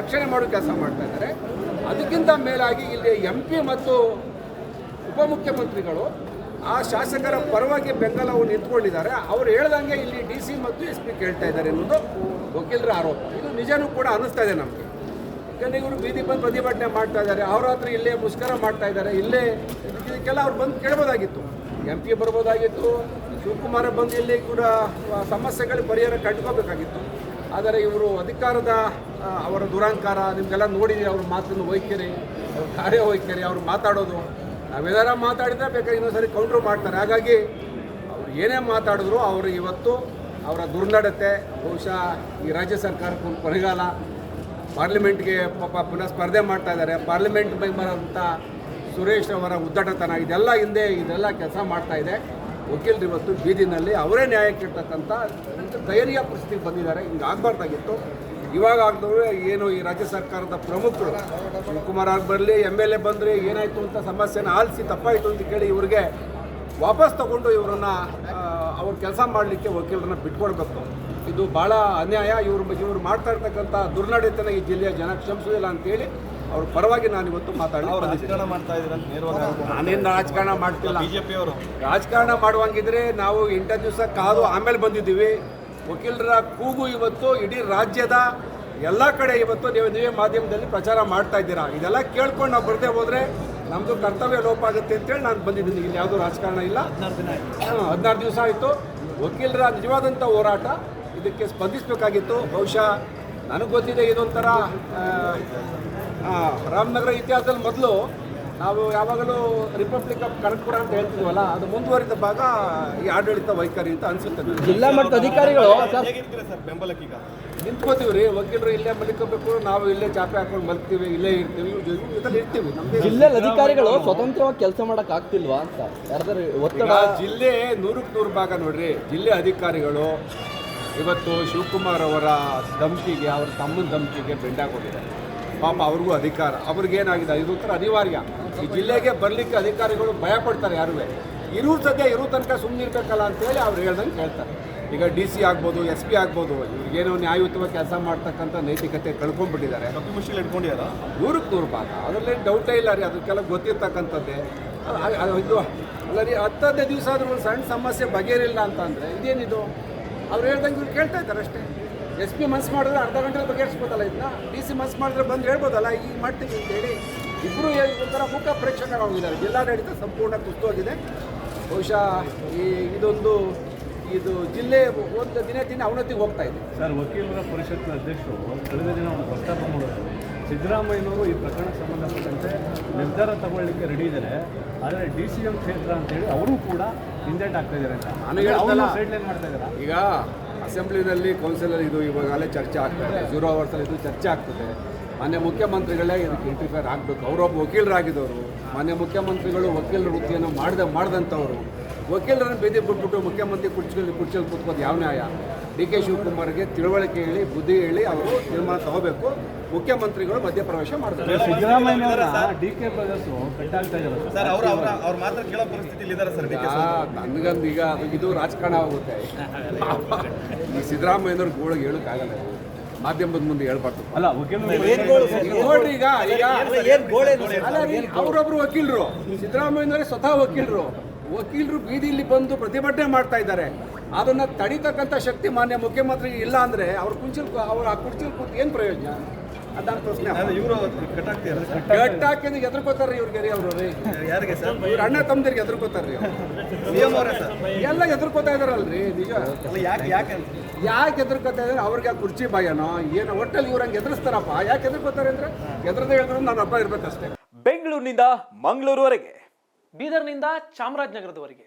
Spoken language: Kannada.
ರಕ್ಷಣೆ ಮಾಡೋ ಕೆಲಸ ಮಾಡ್ತಾ ಇದ್ದಾರೆ. ಅದಕ್ಕಿಂತ ಮೇಲಾಗಿ ಇಲ್ಲಿ ಎಂ ಪಿ ಮತ್ತು ಉಪಮುಖ್ಯಮಂತ್ರಿಗಳು ಆ ಶಾಸಕರ ಪರವಾಗಿ ಬೆಂಬಲವು ನಿಂತ್ಕೊಂಡಿದ್ದಾರೆ. ಅವ್ರು ಹೇಳ್ದಂಗೆ ಇಲ್ಲಿ ಡಿ ಸಿ ಮತ್ತು ಎಸ್ ಪಿ ಕೇಳ್ತಾ ಇದ್ದಾರೆ ಅನ್ನೋದು ವಕೀಲರ ಆರೋಪ. ಇದು ನಿಜನೂ ಕೂಡ ಅನ್ನಿಸ್ತಾ ಇದೆ ನಮಗೆ. ಯಾಕಂದರೆ ಇವರು ಬೀದಿ ಬಂದು ಪ್ರತಿಭಟನೆ ಮಾಡ್ತಾ ಇದ್ದಾರೆ. ಅವ್ರ ಹತ್ರ ಇಲ್ಲೇ ಮುಷ್ಕರ ಮಾಡ್ತಾ ಇದ್ದಾರೆ. ಇಲ್ಲೇ ಇದಕ್ಕೆಲ್ಲ ಅವ್ರು ಬಂದು ಕೇಳ್ಬೋದಾಗಿತ್ತು. ಎಂ ಪಿ ಬರ್ಬೋದಾಗಿತ್ತು. ಶಿವಕುಮಾರ ಬಂದು ಇಲ್ಲಿ ಕೂಡ ಸಮಸ್ಯೆಗಳ ಪರಿಹಾರ ಕಂಡುಕೋಬೇಕಾಗಿತ್ತು ಆದರೆ ಇವರು ಅಧಿಕಾರದ ಅವರ ದುರಾಂಕಾರ, ನಿಮಗೆಲ್ಲ ನೋಡಿದ್ದೀರಿ ಅವ್ರ ಮಾತನ್ನು ವೈಖರಿ ಅವ್ರ ಕಾರ್ಯವೈಖರಿ ಅವ್ರು ಮಾತಾಡೋದು. ನಾವೆಲ್ಲರ ಮಾತಾಡಿದ್ರೆ ಬೇಕಾದ್ರೆ ಇನ್ನೊಂದ್ಸರಿ ಕೌಂಟ್ರ್ ಮಾಡ್ತಾರೆ. ಹಾಗಾಗಿ ಅವ್ರು ಏನೇ ಮಾತಾಡಿದ್ರು ಅವರು ಇವತ್ತು ಅವರ ದುರ್ನಡತೆ, ಬಹುಶಃ ಈ ರಾಜ್ಯ ಸರ್ಕಾರಕ್ಕೆ ಕೊನೆಗಾಲ ಪಾರ್ಲಿಮೆಂಟ್ಗೆ ಪಾಪ ಪುನಃ ಸ್ಪರ್ಧೆ ಮಾಡ್ತಾ ಇದ್ದಾರೆ. ಪಾರ್ಲಿಮೆಂಟ್ ಮೆಂಬರ್ ಅಂತ ಸುರೇಶ್ ಅವರ ಉದ್ದಟತನ, ಇದೆಲ್ಲ ಹಿಂದೆ, ಇದೆಲ್ಲ ಕೆಲಸ ಮಾಡ್ತಾ ಇದೆ. ವಕೀಲರು ಇವತ್ತು ಬೀದಿನಲ್ಲಿ ಅವರೇ ನ್ಯಾಯ ಕೇಳ್ತಕ್ಕಂಥ ಧೈರ್ಯ ಪರಿಸ್ಥಿತಿಗೆ ಬಂದಿದ್ದಾರೆ. ಹಿಂಗೆ ಆಗಬಾರ್ದಾಗಿತ್ತು. ಇವಾಗ ಆಗ್ದವ್ರೆ ಏನು ಈ ರಾಜ್ಯ ಸರ್ಕಾರದ ಪ್ರಮುಖರು, ಶಿವಕುಮಾರ್ ಆಗಿ ಬರಲಿ ಎಂ ಎಲ್ ಎ ಬಂದರೆ, ಏನಾಯಿತು ಅಂತ ಸಮಸ್ಯೆನ ಆಲಿಸಿ ತಪ್ಪಾಯಿತು ಅಂತ ಕೇಳಿ ಇವ್ರಿಗೆ ವಾಪಸ್ ತಗೊಂಡು ಇವರನ್ನ ಅವ್ರ ಕೆಲಸ ಮಾಡಲಿಕ್ಕೆ ವಕೀಲರನ್ನ ಬಿಟ್ಕೊಡ್ಬೇಕು. ಇದು ಭಾಳ ಅನ್ಯಾಯ. ಇವರು ಇವರು ಮಾಡ್ತಾ ಇರ್ತಕ್ಕಂಥ ದುರ್ನಡತೆನ ಈ ಜಿಲ್ಲೆಯ ಜನ ಕ್ಷಮಿಸೋದಿಲ್ಲ ಅಂತೇಳಿ ಅವ್ರ ಪರವಾಗಿ ನಾನು ಇವತ್ತು ಮಾತಾಡಿ ಅವ್ರು ರಾಜಕಾರಣ ಮಾಡ್ತಾ ನಾನೇನು ರಾಜಕಾರಣ ಮಾಡ್ತಿಲ್ಲ. ಬಿಜೆಪಿ ಅವರು. ರಾಜಕಾರಣ ಮಾಡುವಂಗಿದ್ರೆ ನಾವು ಎಂಟು ದಿವಸ ಕಾದು ಆಮೇಲೆ ಬಂದಿದ್ದೀವಿ. ವಕೀಲರ ಕೂಗು ಇವತ್ತು ಇಡೀ ರಾಜ್ಯದ ಎಲ್ಲ ಕಡೆ ಇವತ್ತು ನೀವು ನೀವೇ ಮಾಧ್ಯಮದಲ್ಲಿ ಪ್ರಚಾರ ಮಾಡ್ತಾ ಇದ್ದೀರಾ? ಇದೆಲ್ಲ ಕೇಳ್ಕೊಂಡು ನಾವು ಬರದೇ ಹೋದರೆ ನಮ್ಮದು ಕರ್ತವ್ಯ ಲೋಪ ಆಗುತ್ತೆ ಅಂತೇಳಿ ನಾನು ಬಂದಿದ್ದೀನಿ. ಇಲ್ಲಿ ಯಾವುದೂ ರಾಜಕಾರಣ ಇಲ್ಲ. ಹದಿನಾರು ದಿವಸ ಆಯಿತು. ವಕೀಲರ ನಿಜವಾದಂಥ ಹೋರಾಟ ಇದಕ್ಕೆ ಸ್ಪಂದಿಸಬೇಕಾಗಿತ್ತು. ಬಹುಶಃ ನನಗೆ ಗೊತ್ತಿದೆ ಇದೊಂಥರ ರಾಮನಗರ ಇತಿಹಾಸದಲ್ಲಿ ಮೊದಲು ನಾವು ಯಾವಾಗಲೂ ರಿಪಬ್ಲಿಕ್ ಆಫ್ ಕನಕಪುರ ಅಂತ ಹೇಳ್ತೀವಲ್ಲ ಅದು ಮುಂದುವರಿದ ಭಾಗ ಈ ಆಡಳಿತ ವೈಖರಿ ಅಂತ ಅನ್ಸುತ್ತೆ ಜಿಲ್ಲಾ ಮಟ್ಟದ ಅಧಿಕಾರಿಗಳು ಸರ್? ಹೇಗಿರ್ತೀರಾ ಸರ್ ಬೆಂಬಲಕ್ಕೆ ಈಗ ನಿಂತ್ಕೋತೀವಿ ರೀ ವಕೀಲರು ಇಲ್ಲೇ ಮಲಿಕೋಬೇಕು ನಾವು ಇಲ್ಲೇ ಚಾಪೆ ಹಾಕೊಂಡು ಮಲ್ತೀವಿ ಇಲ್ಲೇ ಇರ್ತೀವಿ ಜೊತೆಲಿ ಇರ್ತೀವಿ ಜಿಲ್ಲೆ ಅಧಿಕಾರಿಗಳು ಸ್ವತಂತ್ರವಾಗಿ ಕೆಲಸ ಮಾಡಕ್ ಆಗ್ತಿಲ್ವಾ ಅಂತ? ಯಾರ್ದಾರು ಒತ್ತಡ? ಜಿಲ್ಲೆ ನೂರಕ್ಕೆ ನೂರು ಭಾಗ ನೋಡ್ರಿ ಜಿಲ್ಲೆ ಅಧಿಕಾರಿಗಳು ಇವತ್ತು ಶಿವಕುಮಾರ್ ಅವರ ಧಮಕಿಗೆ ಅವರ ತಮ್ಮನ ಧಮಕಿಗೆ ಬೆಂಡಾಕೊಂಡಿದ್ದಾರೆ ಪಾಪ ಅವ್ರಿಗೂ ಅಧಿಕಾರ. ಅವ್ರಿಗೇನಾಗಿದೆ ಇದು ಉತ್ತರ ಅನಿವಾರ್ಯ. ಈ ಜಿಲ್ಲೆಗೆ ಬರಲಿಕ್ಕೆ ಅಧಿಕಾರಿಗಳು ಭಯ ಪಡ್ತಾರೆ ಯಾರೂ ಇರೋ ಸದ್ಯ ಇರೋ ತನಕ ಸುಮ್ಮನೆ ಇರ್ಬೇಕಲ್ಲ ಅಂತೇಳಿ ಅವ್ರು ಹೇಳ್ದಂಗೆ ಕೇಳ್ತಾರೆ. ಈಗ ಡಿ ಸಿ ಆಗ್ಬೋದು ಎಸ್ ಪಿ ಆಗ್ಬೋದು ಇವ್ರಿಗೇನೋ ನ್ಯಾಯಯುತವಾಗಿ ಕೆಲಸ ಮಾಡ್ತಕ್ಕಂಥ ನೈತಿಕತೆ ಕಳ್ಕೊಂಡ್ಬಿಟ್ಟಿದ್ದಾರೆ. ಕಪ್ಪಿ ಮುಷ್ಟಿಲಿ ಇಟ್ಕೊಂಡಿಯಾರ ನೂರಕ್ಕೆ ನೂರು ಭಾಗ ಅದರಲ್ಲಿ ಡೌಟೇ ಇಲ್ಲ ರೀ ಅದಕ್ಕೆಲ್ಲ ಗೊತ್ತಿರ್ತಕ್ಕಂಥದ್ದೇ. ಇದು ಅಲ್ಲ ರೀ ಹತ್ತದೇ ದಿವಸ ಆದರೂ ಒಂದು ಸಣ್ಣ ಸಮಸ್ಯೆ ಬಗೆಹರಿಲ್ಲ ಅಂತಂದರೆ ಇದೇನಿದು? ಅವ್ರು ಹೇಳ್ದಂಗೆ ಇವ್ರು ಕೇಳ್ತಾ ಇದ್ದಾರೆ ಅಷ್ಟೇ. ಎಸ್ ಪಿ ಮನ್ಸು ಮಾಡಿದ್ರೆ ಅರ್ಧ ಗಂಟೆ ಬಗೆಹರಿಸ್ಬೋದಲ್ಲ ಇದನ್ನ? ಡಿ ಸಿ ಮನ್ಸು ಮಾಡಿದ್ರೆ ಬಂದು ಹೇಳ್ಬೋದಲ್ಲ? ಈಗ ಮಾಡ್ತೀವಿ ಅಂತೇಳಿ ಇಬ್ಬರು ಒಂಥರ ಮುಖ ಪ್ರೇಕ್ಷಕರಾಗಿದ್ದಾರೆ ಜಿಲ್ಲಾಡಳಿತ ಸಂಪೂರ್ಣ ಕುಸ್ತೋಗಿದೆ ಬಹುಶಃ ಈ ಇದೊಂದು ಇದು ಜಿಲ್ಲೆ ಒಂದು ದಿನ ದಿನ ಅವನತಿಗೆ ಹೋಗ್ತಾ ಇದೆ. ಸರ್ ವಕೀಲರ ಪರಿಷತ್ನ ಅಧ್ಯಕ್ಷರು ಕಳೆದ ದಿನ ಒಂದು ಪ್ರಸ್ತಾಪ ಮಾಡೋದು ಸಿದ್ದರಾಮಯ್ಯನವರು ಈ ಪ್ರಕರಣಕ್ಕೆ ಸಂಬಂಧಪಟ್ಟಂತೆ ನಿರ್ಧಾರ ತಗೊಳ್ಳಿಕ್ಕೆ ರೆಡಿ ಇದ್ದಾರೆ. ಆದರೆ ಡಿ ಸಿ ಎಂ ಕ್ಷೇತ್ರ ಅಂತೇಳಿ ಅವರು ಕೂಡ ಹಿಂದೇಟ್ ಆಗ್ತಾ ಇದ್ದಾರೆ ಅಂತ. ಈಗ ಅಸೆಂಬ್ಲಿನಲ್ಲಿ ಕೌನ್ಸಿಲಲ್ಲಿ ಇದು ಇವಾಗಲೇ ಚರ್ಚೆ ಆಗ್ತದೆ ಝೀರೋ ಜೀರೋ ಅವರ್ಸಲ್ಲಿ ಇದು ಚರ್ಚೆ ಆಗ್ತದೆ. ಮಾನ್ಯ ಮುಖ್ಯಮಂತ್ರಿಗಳೇ ಇದಕ್ಕೆ ಇಂಟರ್ಫಿಯರ್ ಆಗಬೇಕು. ಅವರೊಬ್ಬ ವಕೀಲರಾಗಿದ್ದವರು, ಮಾನ್ಯ ಮುಖ್ಯಮಂತ್ರಿಗಳು ವಕೀಲರ ವೃತ್ತಿಯನ್ನು ಮಾಡ್ದೆ, ಮಾಡಿದಂಥವ್ರು, ವಕೀಲರನ್ನು ಬೀದಿ ಬಿಟ್ಬಿಟ್ಟು ಮುಖ್ಯಮಂತ್ರಿ ಕುರ್ಚಿಯಲ್ಲಿ ಕುರ್ಚಿಯಲ್ಲಿ ಕೂತ್ಕೋದು ಯಾವ ನ್ಯಾಯ? ಡಿ ಕೆ ಶಿವಕುಮಾರ್ಗೆ ತಿಳುವಳಿಕೆ ಹೇಳಿ ಬುದ್ಧಿ ಹೇಳಿ ಅವರು ತೀರ್ಮಾನ ತಗೋಬೇಕು. ಮುಖ್ಯಮಂತ್ರಿಗಳು ಮಧ್ಯಪ್ರವೇಶ ಮಾಡ್ತಾರೆ. ಸಿದ್ದರಾಮಯ್ಯನವರ ಡಿ ಕೆ ಬ್ರದರ್ಸು ಕಟ್ಟಾಗ್ತಾ ಇದ್ದಾರೆ ಸರ್. ಅವ್ರ ಅವ್ರ ಅವ್ರ ಮಾತ್ರ ಕೇಳೋ ಪರಿಸ್ಥಿತಿಲಿ ಇದ್ದಾರೆ ಸರ್ ಡಿ ಕೆ ನನಗಂದು ಈಗ ಇದು ರಾಜಕಾರಣ ಆಗುತ್ತೆ. ಈ ಸಿದ್ದರಾಮಯ್ಯನವ್ರ ಗೋಳಿಗೆ ಹೇಳೋಕ್ಕಾಗಲ್ಲ ಮಾಧ್ಯಮದ ಮುಂದೆ ಹೇಳ್ಬಾರ್ದು. ನೋಡ್ರಿ ಈಗ ಈಗ ಅವ್ರೊಬ್ರು ವಕೀಲರು. ಸಿದ್ದರಾಮಯ್ಯನವರೇ ಸ್ವತಃ ವಕೀಲರು. ವಕೀಲರು ಬೀದಿಲಿ ಬಂದು ಪ್ರತಿಭಟನೆ ಮಾಡ್ತಾ ಇದ್ದಾರೆ. ಅದನ್ನ ತಡಿತಕ್ಕಂಥ ಶಕ್ತಿ ಮಾನ್ಯ ಮುಖ್ಯಮಂತ್ರಿ ಇಲ್ಲ ಅಂದರೆ ಅವ್ರ ಕುಂಚಿಲ್ ಅವ್ರ ಆ ಕುರ್ಚಿಲ್ ಕೂತ್ ಏನು ಪ್ರಯೋಜನ? ಅದಾನ ಪ್ರಶ್ನೆ. ಇವರು ಗಟ್ಟ ಹಾಕಿದ್ರೆ ಎದ್ರಕೋತಾರ್ರಿ ಇವ್ರಿಗೆ ರೀ ಅವರು ರೀ ಯಾರಿಗೆ ಸರ್? ಇವ್ರ ಅಣ್ಣ ತಮ್ಮದಿರಿಗೆ ಎದ್ರಕೋತಾರ್ರಿ ಅವ್ರು. ಸಿ ಅವರೇ ಸರ್? ಎಲ್ಲ ಎದ್ರಕೋತಾ ಇದಾರಲ್ರಿ ನಿಜ. ಯಾಕೆ ಯಾಕೆ ಯಾಕೆ ಎದುರ್ಕೋತಾ ಇದ್ದಾರೆ ಅವ್ರಿಗೆ ಆ ಕುರ್ಚಿ ಭಯನೋ? ಏನೋ ಒಟ್ಟಲ್ಲಿ ಇವ್ರ ಹಂಗೆ ಎದುರಿಸ್ತಾರಪ್ಪ? ಯಾಕೆ ಎದುರ್ಕೋತಾರೆ ಅಂದ್ರೆ ಎದುರದೇ ಹೇಳಿದ್ರು ನಾನು ಹಬ್ಬ ಇರ್ಬೇಕಷ್ಟೇ. ಬೆಂಗಳೂರಿನಿಂದ ಮಂಗಳೂರುವರೆಗೆ ಬೀದರ್ನಿಂದ ಚಾಮರಾಜನಗರದವರೆಗೆ.